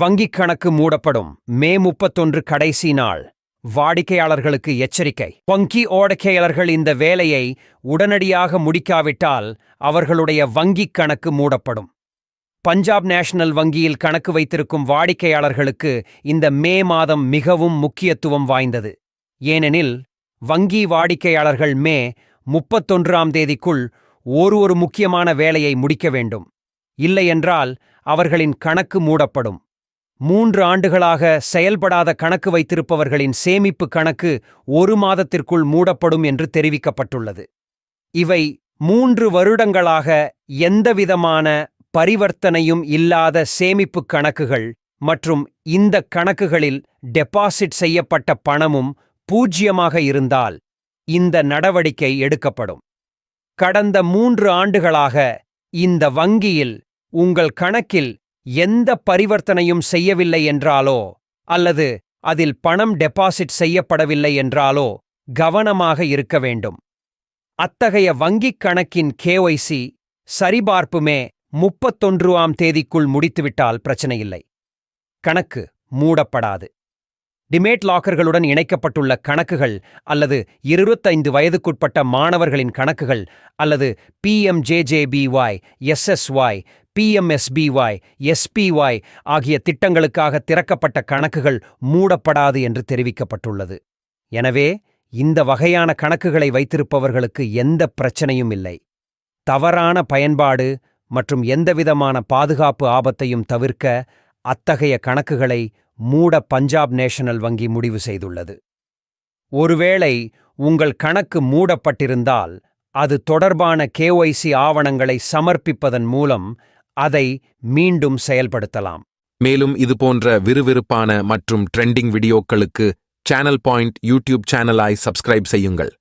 வங்கிக் கணக்கு மூடப்படும். மே முப்பத்தொன்று கடைசி நாள். வாடிக்கையாளர்களுக்கு எச்சரிக்கை. வங்கி ஓடக்கையாளர்கள் இந்த வேலையை உடனடியாக முடிக்காவிட்டால் அவர்களுடைய வங்கிக் கணக்கு மூடப்படும். பஞ்சாப் நேஷனல் வங்கியில் கணக்கு வைத்திருக்கும் வாடிக்கையாளர்களுக்கு இந்த மே மாதம் மிகவும் முக்கியத்துவம் வாய்ந்தது. ஏனெனில் வங்கி வாடிக்கையாளர்கள் மே முப்பத்தொன்றாம் தேதிக்குள் ஒரு ஒரு முக்கியமான வேலையை முடிக்க வேண்டும். இல்லையென்றால் அவர்களின் கணக்கு மூடப்படும். மூன்று ஆண்டுகளாக செயல்படாத கணக்கு வைத்திருப்பவர்களின் சேமிப்பு கணக்கு ஒரு மாதத்திற்குள் மூடப்படும் என்று தெரிவிக்கப்பட்டுள்ளது. இவை மூன்று வருடங்களாக எந்தவிதமான பரிவர்த்தனையும் இல்லாத சேமிப்பு கணக்குகள் மற்றும் இந்த கணக்குகளில் டெபாசிட் செய்யப்பட்ட பணமும் பூஜ்யமாக இருந்தால் இந்த நடவடிக்கை எடுக்கப்படும். கடந்த மூன்று ஆண்டுகளாக இந்த வங்கியில் உங்கள் கணக்கில் எந்த பரிவர்த்தனையும் செய்யவில்லை என்றாலோ அல்லது அதில் பணம் டெபாசிட் செய்யப்படவில்லை என்றாலோ கவனமாக இருக்க வேண்டும். அத்தகைய வங்கிக் கணக்கின் கேஒய்சி சரிபார்ப்புமே முப்பத்தொன்றாம் தேதிக்குள் முடித்துவிட்டால் பிரச்சனையில்லை. கணக்கு மூடப்படாது. டிமேட் லாக்கர்களுடன் இணைக்கப்பட்டுள்ள கணக்குகள் அல்லது இருபத்தைந்து வயதுக்குட்பட்ட மாணவர்களின் கணக்குகள் அல்லது பிஎம்ஜேஜேபிஒய் எஸ்எஸ்ஒய் பிஎம்எஸ்பிஒய் எஸ்பிஒய் ஆகிய திட்டங்களுக்காக திறக்கப்பட்ட கணக்குகள் மூடப்படாது என்று தெரிவிக்கப்பட்டுள்ளது. எனவே இந்த வகையான கணக்குகளை வைத்திருப்பவர்களுக்கு எந்த பிரச்சனையும் இல்லை. தவறான பயன்பாடு மற்றும் எந்தவிதமான பாதுகாப்பு ஆபத்தையும் தவிர்க்க அத்தகைய கணக்குகளை மூட பஞ்சாப் நேஷனல் வங்கி முடிவு செய்துள்ளது. ஒருவேளை உங்கள் கணக்கு மூடப்பட்டிருந்தால் அது தொடர்பான கேஒய்சி ஆவணங்களை சமர்ப்பிப்பதன் மூலம் அதை மீண்டும் செயல்படுத்தலாம். மேலும் இதுபோன்ற விறுவிறுப்பான மற்றும் ட்ரெண்டிங் வீடியோக்களுக்கு சேனல் பாயிண்ட் யூடியூப் சேனலாய் சப்ஸ்கிரைப் செய்யுங்கள்.